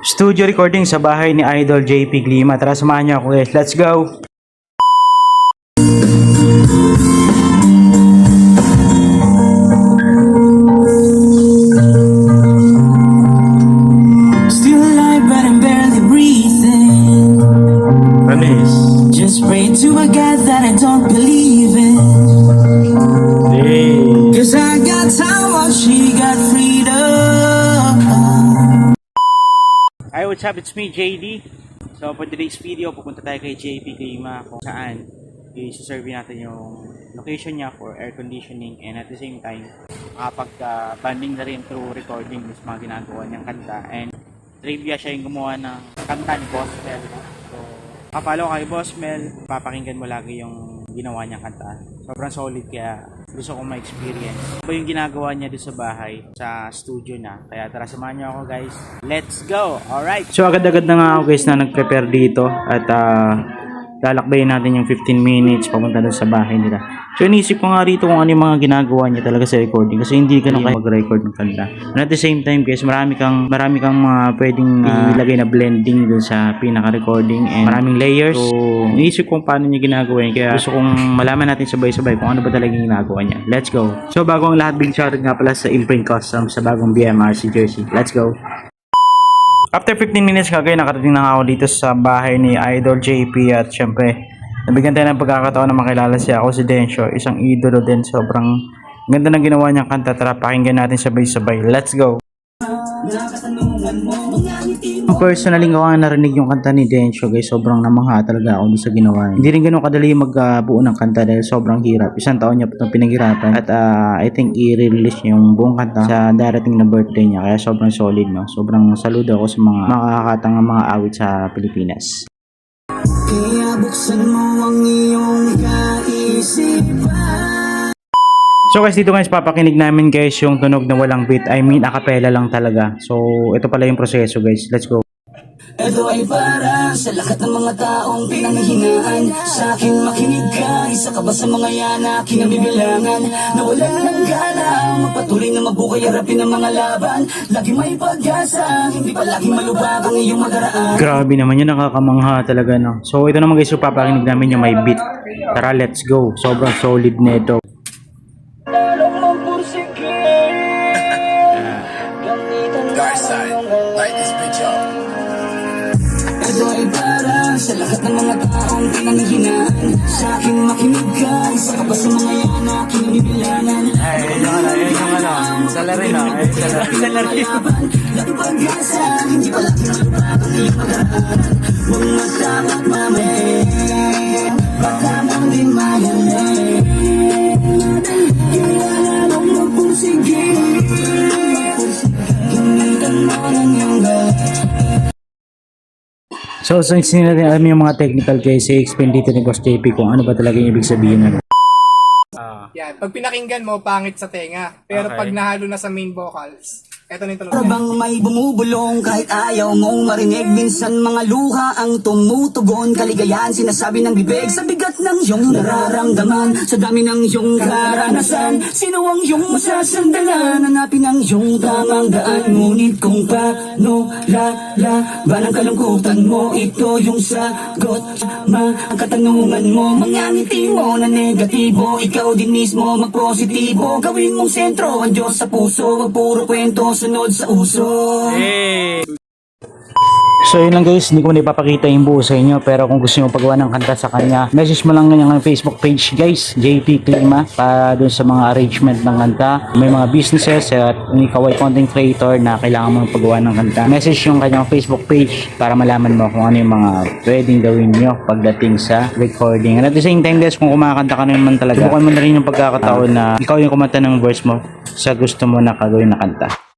Studio recording sa bahay ni Idol JP Glima. Tara samahan niyo ako guys. Let's go! Still alive, but I'm barely breathing. Panis. Just pray to a God that I don't believe in. Cause I got time while she got freedom. Hi, what's up? It's me, JD. So, for today's video, pupunta tayo kay JP Klima kung saan i-survey natin yung location niya for air conditioning and at the same time, makapag-banding na rin through recording sa mga ginagawa niyang kanta and trivia siya yung gumawa ng kanta ni Boss Mel. So, kapalo kay Boss Mel, papakinggan mo lagi yung ginawa niyang kanta. Sobrang solid kaya gusto kong ma-experience. Ito yung ginagawa niya doon sa bahay, sa studio na. Kaya tara samahan niyo ako guys. Let's go! Alright! So agad-agad na nga ako guys na nag-prepare dito at ah, lalakbayin natin yung 15 minutes papunta doon sa bahay nila. So inisip ko nga rito kung ano yung mga ginagawa niya talaga sa recording kasi hindi ka kayo mag-record ng kanta. And at the same time guys, marami kang marami kang mga pwedeng ah, ilagay na blending dun sa pinaka-recording and maraming layers. So inisip ko kung paano niya ginagawa yun. Kaya gusto kong malaman natin sabay-sabay kung ano ba talaga yung ginagawa niya. Let's go! So bago ang lahat, big shoutout nga pala sa Imprint Customs sa bagong BMRC jersey. Let's go! After 15 minutes kagaya nakarating na ako dito sa bahay ni Idol JP at syempre nabigyan tayo ng pagkakataon na makilala siya ako si Densyo isang idolo din. Sobrang ganda ng ginawa niyang kanta. Tara pakinggan natin sabay-sabay. Let's go Personally ko nga narinig yung kanta ni Densyo guys. Sobrang namangha talaga ako sa ginawa niya. Hindi rin ganun kadali magbuo ng kanta dahil sobrang hirap. Isang taon niya pa itong pinaghirapan. At ah, I think i-release niya yung buong kanta sa darating na birthday niya. Kaya sobrang solid no? Sobrang saludo ako sa mga makakatang mga awit sa Pilipinas. Kaya buksan mo ang iyong kaisipan. So guys, dito guys, papakinig namin guys yung tunog na walang beat. I mean, acapella lang talaga. So, ito pala yung proseso guys. Let's go. Ito ay para sa lahat ng mga taong pinanghihinaan Sa akin makinig ka, isa ka ba sa mga yan na kinabibilangan Nawalan ng gana, magpatuloy na mabuhay harapin ang mga laban Lagi may pag-asa, hindi pa laging malubag ang iyong magaraan Grabe naman yun, nakakamangha talaga no. So, ito naman guys, yung papakinig namin yung may beat. Tara, let's go. Sobrang solid nito. Mo Garside, light this bitch up. Ito ay para sa lahat ng mga taong pinanghihinaan. Sa akin makinig ka, isa ka ba sa mga yan na kinabibilangan Ay, yung ano, yung ano, salary na, salary. Lagi pag-asa, hindi pa lagi malubag ang iyong magaraan Huwag magtakot So, since hindi natin alam yung mga technical guys, i-explain dito ni Boss JP kung ano ba talaga yung ibig sabihin nun. Yan. Pag pinakinggan mo, pangit sa tenga. Pero Okay. pag nahalo na sa main vocals, eto na yung tunog. Parang may bumubulong kahit ayaw mong marinig Minsan mga luha ang tumutugon Kaligayahan sinasabi ng bibig Sa bigat ng iyong nararamdaman Sa dami ng iyong karanasan Sino ang iyong masasandalan? Hanapin ang iyong tamang daan Ngunit kung paano lalaban ang kalungkutan mo Ito yung sagot. Ma ang katanungan mo Mga ngiti mo na negatibo Ikaw din mismo magpositibo. Gawin mong sentro ang Diyos sa puso Wag puro kwento sunod sa uso So yun lang guys, hindi ko na ipapakita yung buo sa inyo pero kung gusto nyo pagawa ng kanta sa kanya, message mo lang yung Facebook page guys, JP Klima para dun sa mga arrangement ng kanta. May mga businesses at kung ikaw ay content creator na kailangan mong pagawa ng kanta. Message yung kanyang Facebook page para malaman mo kung ano yung mga pwedeng gawin nyo pagdating sa recording. And at the same time guys, kung kumakanta ka naman talaga, subukan mo na rin yung pagkakataon na ikaw yung kumanta ng verse mo sa gusto mo na kagawin na kanta.